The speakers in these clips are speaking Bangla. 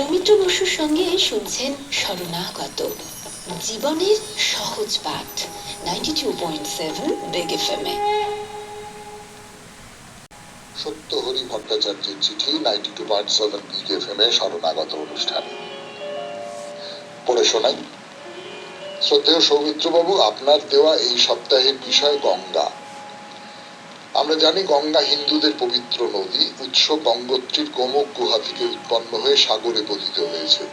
সৌমিত্র বসুর সঙ্গে শুনছেন শরণাগত। জীবনের সহজ পাঠ নাইনটি টু পয়েন্ট সেভেন সত্য হরি ভট্টাচার্যের চিঠি নাইনটি টু পয়েন্ট সেভেন শরণাগত অনুষ্ঠান। পড়ে শোনাই। শ্রদ্ধেয় সৌমিত্রবাবু, আপনার দেওয়া এই সপ্তাহের বিষয় গঙ্গা। আমরা জানি গঙ্গা হিন্দুদের পবিত্র নদী, উৎস গঙ্গোত্রীর গোমুখ গুহা থেকে উৎপন্ন হয়ে সাগরে পতিত হয়েছে।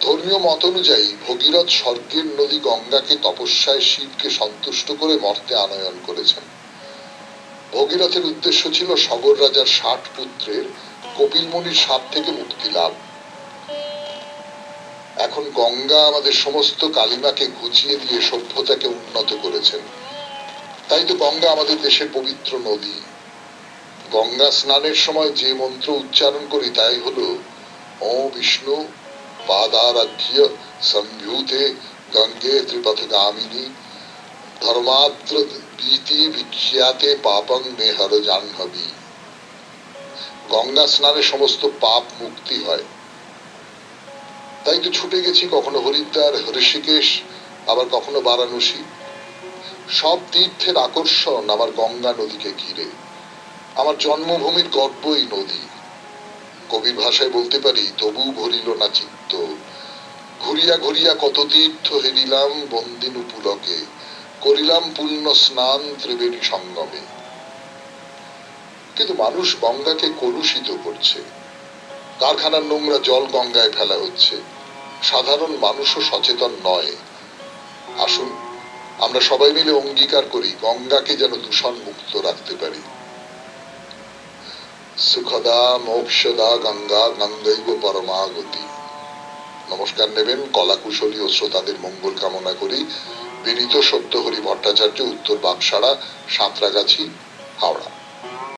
ধর্মীয় মত অনুযায়ী ভগীরথ স্বর্গের নদী গঙ্গাকে তপস্যায় শিবকে সন্তুষ্ট করে মর্তে আনয়ন করেছেন। ভগীরথের উদ্দেশ্য ছিল সগর রাজার ষাট পুত্রের কপিলমণির সাপ থেকে মুক্তি লাভ। এখন গঙ্গা আমাদের সমস্ত কালিমাকে ঘুচিয়ে দিয়ে সভ্যতাকে উন্নত করেছেন। তাই তো গঙ্গা আমাদের দেশের পবিত্র নদী। গঙ্গা স্নানের সময় যে মন্ত্র উচ্চারণ করি, তাই হলো ও বিষ্ণু পাদারাধ্য সম্ভূতে গঙ্গে ত্রিপথগামিনী ধর্মাত্র ভীতি বিখ্যাতে পাপং মে হর জাহ্নবী। গঙ্গা স্নানে সমস্ত পাপ মুক্তি হয়। তাই তো ছুটে গেছি কখনো হরিদ্বার ঋষিকেশ আবার কখনো বারাণসী। সব তীর্থের আকর্ষণ আমার গঙ্গা নদীকে ঘিরে। আমার জন্মভূমির গর্ব এই নদী। কবির ভাষায় বলতে পারি তবু ভরিল না চিত্ত। ঘুরিয়া ঘুরিয়া কত তীর্থ হেরিলাম বন্দিন পুলকে করিলাম পূর্ণ স্নান ত্রিবেণী সঙ্গমে। কিন্তু মানুষ গঙ্গাকে কলুষিত করছে। কারখানার নোংরা জল গঙ্গায় ফেলা হচ্ছে। সাধারণ মানুষও সচেতন নয়। আসুন আমরা সবাই মিলে অঙ্গীকার করি, গঙ্গাকে যেন দূষণ মুক্ত রাখতে পারি। সুখদা মোক্ষদা গঙ্গা গঙ্গৈব পরমাগতি। নমস্কার নেবেন কলাকুশলী ও শ্রোতাদের মঙ্গল কামনা করি। বিনীত সত্যহরি ভট্টাচার্য, উত্তর বাগসাড়া সাঁতরাগাছি, হাওড়া।